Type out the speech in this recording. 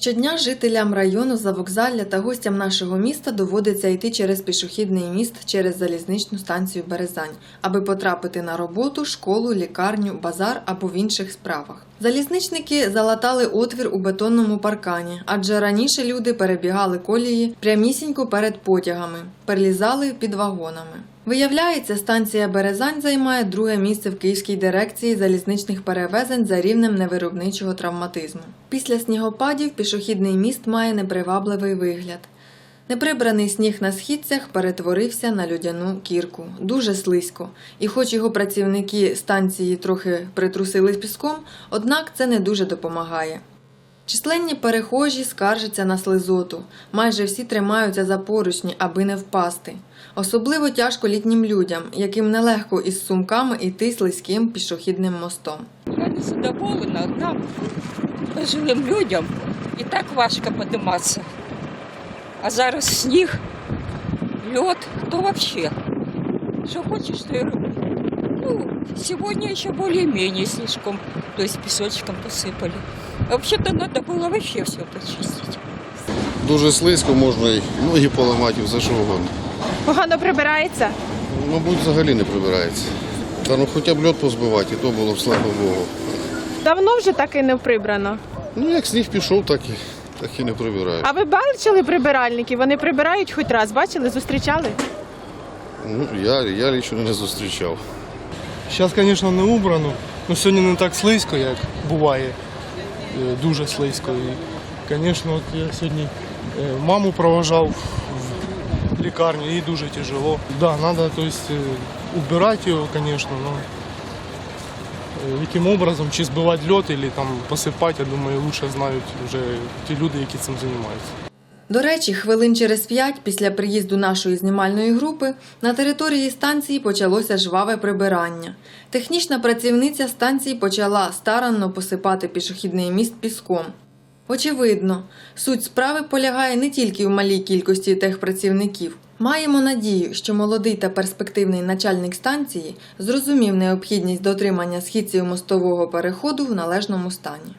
Щодня жителям району Завокзалля та гостям нашого міста доводиться йти через пішохідний міст через залізничну станцію Березань, аби потрапити на роботу, школу, лікарню, базар або в інших справах. Залізничники залатали отвір у бетонному паркані, адже раніше люди перебігали колії прямісінько перед потягами, перелізали під вагонами. Виявляється, станція Березань займає друге місце в Київській дирекції залізничних перевезень за рівнем невиробничого травматизму. Після снігопадів пішохідний міст має непривабливий вигляд. Неприбраний сніг на східцях перетворився на людяну кірку. Дуже слизько. І хоч його працівники станції трохи притрусили піском, однак це не дуже допомагає. Численні перехожі скаржаться на слизоту. Майже всі тримаються за поручні, аби не впасти. Особливо тяжко літнім людям, яким нелегко із сумками йти слизьким пішохідним мостом. Я не задоволена нам, пожилим людям, і так важко підніматися. А зараз сніг, лед, то вообще. Что хочешь, то и роби. Ну, сегодня еще более-менее слишком, то есть песочком посыпали. А Вообще-то надо было вообще все почистить. Дуже слизько можна і ноги поламати, і все що угодно. Погано прибирається. Мабуть, взагалі не прибирається. Та ну хоча б льот позбивати, і то було б слава Богу. Давно вже так і не прибрано. Ну як сніг пішов, так і, так і не прибираю. А ви бачили прибиральників? Вони прибирають хоч раз, бачили, зустрічали? Ну, я, я лічно не зустрічав. Зараз, звісно, не убрано, але сьогодні не так слизько, як буває. Е, Дуже слизько. І, звісно, от я сьогодні е, маму проважав в лікарню, їй дуже тяжело. Так, да, треба то есть, е, убирати його, звісно, але яким образом, чи збивати льот, або там посипати, я думаю, лучше знають вже ті люди, які цим займаються. До речі, хвилин через п'ять після приїзду нашої знімальної групи на території станції почалося жваве прибирання. Технічна працівниця станції почала старанно посипати пішохідний міст піском. Очевидно, суть справи полягає не тільки в малій кількості техпрацівників. Маємо надію, що молодий та перспективний начальник станції зрозумів необхідність дотримання східців мостового переходу в належному стані.